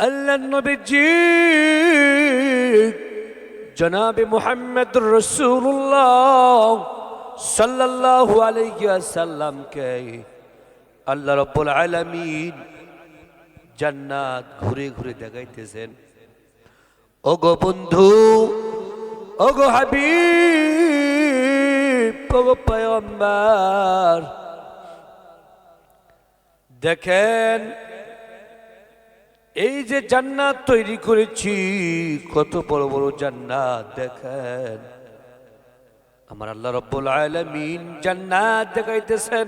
আল্লাহ নবীজি, জনাবে মোহাম্মদ রসুল্লাহ সাল্লাল্লাহু আলাইহি সাল্লামকে আল্লাহ রব্বুল আলামিন জান্নাত ঘুরে ঘুরে দেখাইতেছেন। ওগো বন্ধু, ওগো হাবিব, ওগো পয়ম্বার দেখেন এই যে জান্নাত তৈরি করেছি, কত বড় বড় জান্নাত দেখেন। আমার আল্লাহ রব্বুল আলামিন জান্নাত দেখাইতেছেন।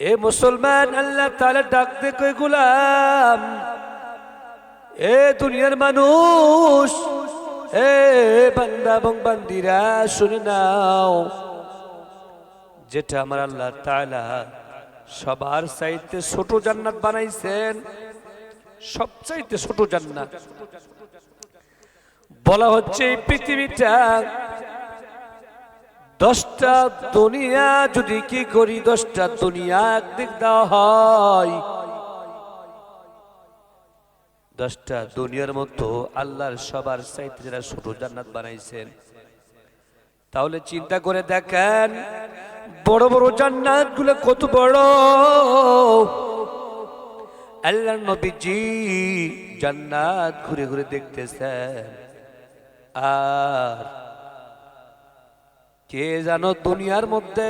এ মুসলমান, আল্লাহ তাআলা ডাক দে কই, গোলাম, এ দুনিয়ার মানুষ, এ বান্দা এবং বান্দিরা, শুনে নাও, যেটা আমার আল্লাহ তাআলা সবার চাইতে ছোট জান্নাত বানাইছেন। সবচাইতে ছোট জান্নাত। বলা হচ্ছে এই পৃথিবীটা দশটা দুনিয়া, যদি কি করি দশটা দুনিয়া একদিক দেওয়া হয়। দশটা দুনিয়ার মতো আল্লাহর সবার চাইতে যারা ছোট জান্নাত বানাইছেন। তাহলে চিন্তা করে দেখেন বড় বড় জান্নাতগুলো কত বড়। আল্লাহ নবীজি জান্নাত ঘুরে ঘুরে দেখতেছেন। আর কে জানো দুনিয়ার মধ্যে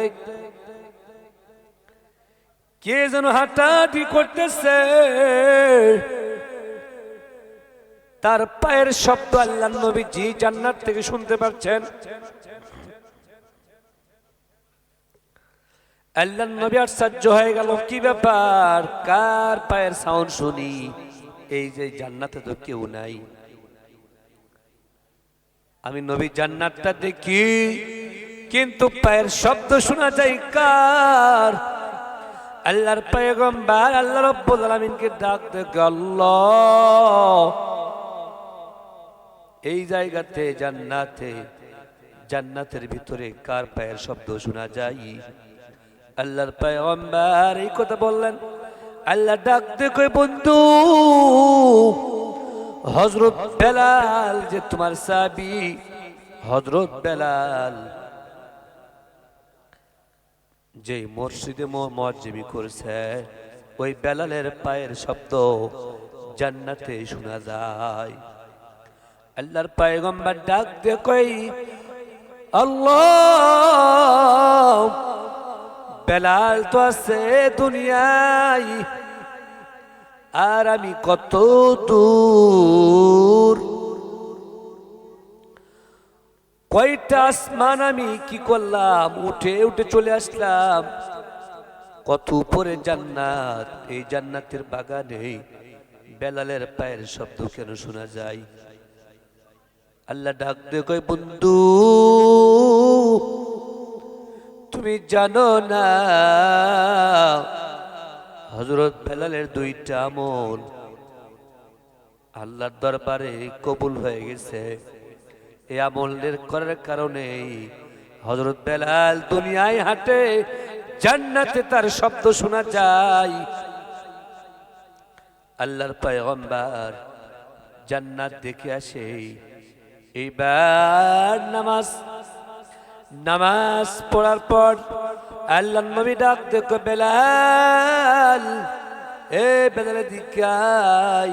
কে যেন হাঁটাহাঁটি করতেছে। তার পায়ের শব্দ আল্লাহ নবীজি জান্নাত থেকে শুনতে পাচ্ছেন। আল্লাহ নবী আশ্চর্য হয়ে গেল। কি ব্যাপার? কার পায়ের সাউন্ড শুনি? এই যে জান্নাতে তো কেউ নাই। আমি নবী জান্নাতটা দেখি, কিন্তু পায়ের শব্দ শোনা যায় কার? আল্লাহর পয়গম্বর, আল্লাহ রব্বুল আলামিনকে ডাক আল্লাহ। এই জায়গাতে, জান্নাতে, জান্নাতের ভিতরে কার পায়ের শব্দ শোনা যায়? আল্লাহর পয়গম্বর এই কথা বললেন। আল্লাহ ডাক দেখো বন্ধু হজরত বেলাল যে তোমার সাবি হজরত বেলাল যে মসজিদে মজিবি করছে, ওই বেলালের পায়ের শব্দ জান্নাতে শোনা যায়। আল্লাহর পায়গম্বর ডাক দেখই আল্লাহ বেলাল তো আছে দুনিয়ায়, আর আমি কত দূর। কয়টা আসমান আমি কি করলাম? উঠে উঠে চলে আসলাম। কত উপরে জান্নাত, এই জান্নাতের বাগানে বেলালের পায়ের শব্দ কেন শোনা যায়? আল্লাহ ডাক দে কই বন্ধু তুমি জানো না। হজরত বেলালের দুইটা আমল আল্লাহর দরবারে কবুল হয়ে গেছে। এই আমলের করার কারণে হজরত বেলাল দুনিয়ায় হাঁটে, জান্নাতে তার শব্দ শোনা যায়। আল্লাহর পয়গম্বর জান্নাত দেখে আসে, এইবার নামাজ নামাজ পড়ার পর আল্লাহ নবী ডাক দেখো বেলাল, এ বেলাল দিকাই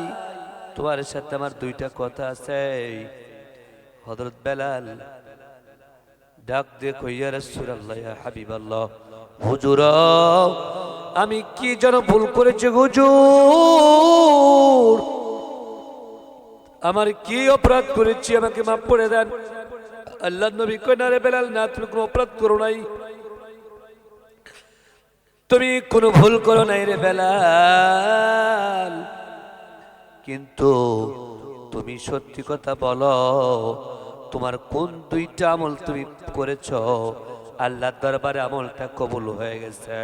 তোমার সাথে আমার দুইটা কথা আছে। হযরত বেলাল ডাক দেখো ইয়া রাসূলুল্লাহ, ইয়া হাবিবাল্লাহ। হুজুর, আমি কি যেন ভুল করেছি হুজুর? আমার কি অপরাধ করেছি আমাকে মাফ করে দেন। আল্লাহ নবী কই না রে বেলাল, না, তুমি কোনো অপরাধ করো নাই। তুমি কোনো ভুল করো নাই রে বেলাল। কিন্তু তুমি সত্যি কথা বলো, তোমার কোন দুইটা আমল তুমি করেছ, আল্লাহর দরবারে আমলটা কবুল হয়ে গেছে।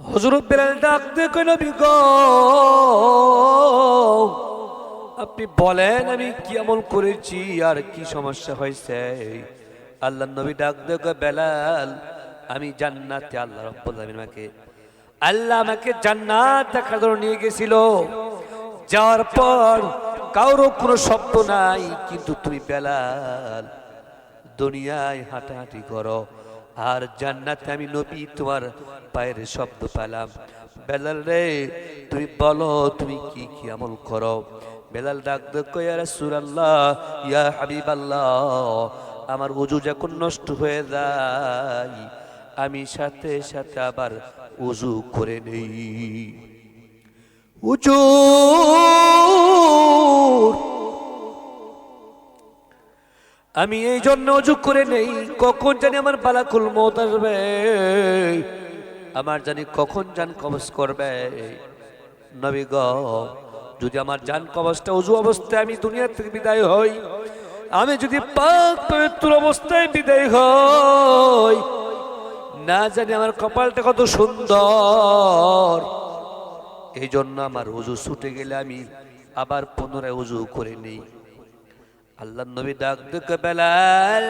হজরত বেলাল ডাক দেখো নবী গো আপনি বলেন, আমি কি করেছি আর কি সমস্যা হয়েছে? আল্লাহ নবী ডাক বেলাল, আমি জান্নাতে আল্লাহ রব্বুল আমাকে, আল্লাহ আমাকে জান্নাত দেখার জন্য নিয়ে গেছিল। যাওয়ার পর কারও কোনো শব্দ নাই, কিন্তু তুমি বেলাল, দুনিয়ায় হাঁটাহাঁটি করো। আর জান্নাতে আমি নবী, তোমার পায়ের শব্দ পেলাম। বেলাল রে, তুমি বলো, তুমি কি কি আমল করো? বেলাল ডাক দেখো ইয়া রাসূলুল্লাহ, ইয়া হাবিবাল্লাহ, আমার উজু যখন নষ্ট হয়ে যায়, আমি সাথে সাথে আবার উজু করে নেই। উজু আমি এই জন্য অজু করে নেই, কখন জানি আমার বালাকুল মত আসবে, আমার জানি কখন জান কবজ করবে। নবী গ যদি আমার জান কবজটা উজু অবস্থায় আমি দুনিয়া থেকে বিদায় হই, আমি যদি পাক পবিত্র অবস্থায় বিদায় হই, না জানি আমার কপালটা কত সুন্দর। এই জন্য আমার উজু ছুটে গেলে আমি আবার পুনরায় উজু করে নেই। আল্লাহ নবী ডাক দেখে বেলাল,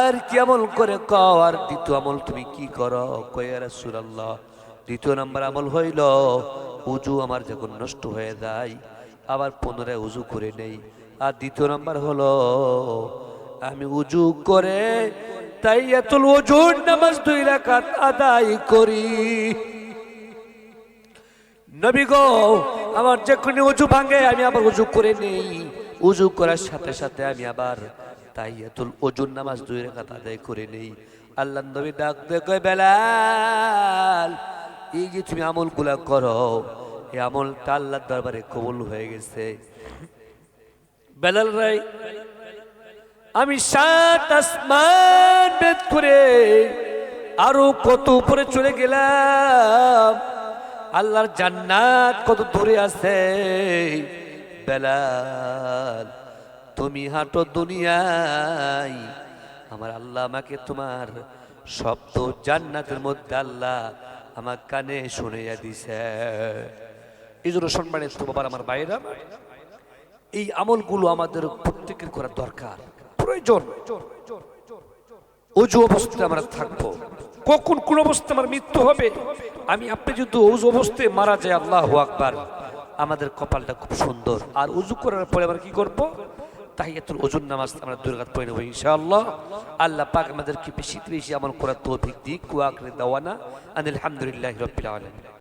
আর কি আমল করে কও, আর দ্বিতীয় আমল তুমি কি করো? কয়ে রাসূলুল্লাহ। দ্বিতীয় নাম্বার আমল হইল উজু আমার যখন নষ্ট হয়ে যায়, আবার পুনরায় উজু করে নেই। আর দ্বিতীয় নাম্বার হলো, আমি উজু করে তাই এত ওজুর নামাজ দুই রাকাত আদায় করি। নবী গো, আমার যখনই উজু ভাঙে, আমি আবার উজু করে নেই। উজু করার সাথে সাথে আমি আবার তাইয়াতুল ওজুর নামাজ দুই রাকাত আদায় করে নেই। আল্লাহ নবী ডাক দেখে বেলাল এই যে তুমি আমলগুলা করো, এই আমলটা আল্লাহর দরবারে কবুল হয়ে গেছে। বেলাল রাই আমি সাত আসমান বেদ করে আরও কত উপরে চলে গেলাম। আল্লাহর জান্নাত কত দূরে আছে। বেলাল, তুমি হাঁটো দুনিয়ায়, আমার আল্লাহ আমাকে তোমার শব্দ জান্নাতের মধ্যে আল্লাহ আমার কানে শুনিয়া দিছে। এই জন্য সম্মানিত বাবার আমার বাইরে এই আমলগুলো আমাদের প্রত্যেকের করা দরকার। প্রয়োজন। অজু অবস্থায় আমরা থাকব। কখন কোন অবস্থায় আমার মৃত্যু হবে, আমি আপনি যদি অজু অবস্থায় মারা যায়, আল্লাহ আকবার। আমাদের কপালটা খুব সুন্দর। আর উজু করার পরে আমরা কি করব? তাহিয়াতুল ওজুর নামাজ আমরা দুর্গাত পড়ে নেব ইনশাআল্লাহ। আল্লাহ পাক আমাদেরকে বেশি বেশি আমল করার তৌফিক দিক কুয়াকরে দাওয়ানা। আনিল হামদুলিল্লাহি রাব্বিল আলামিন।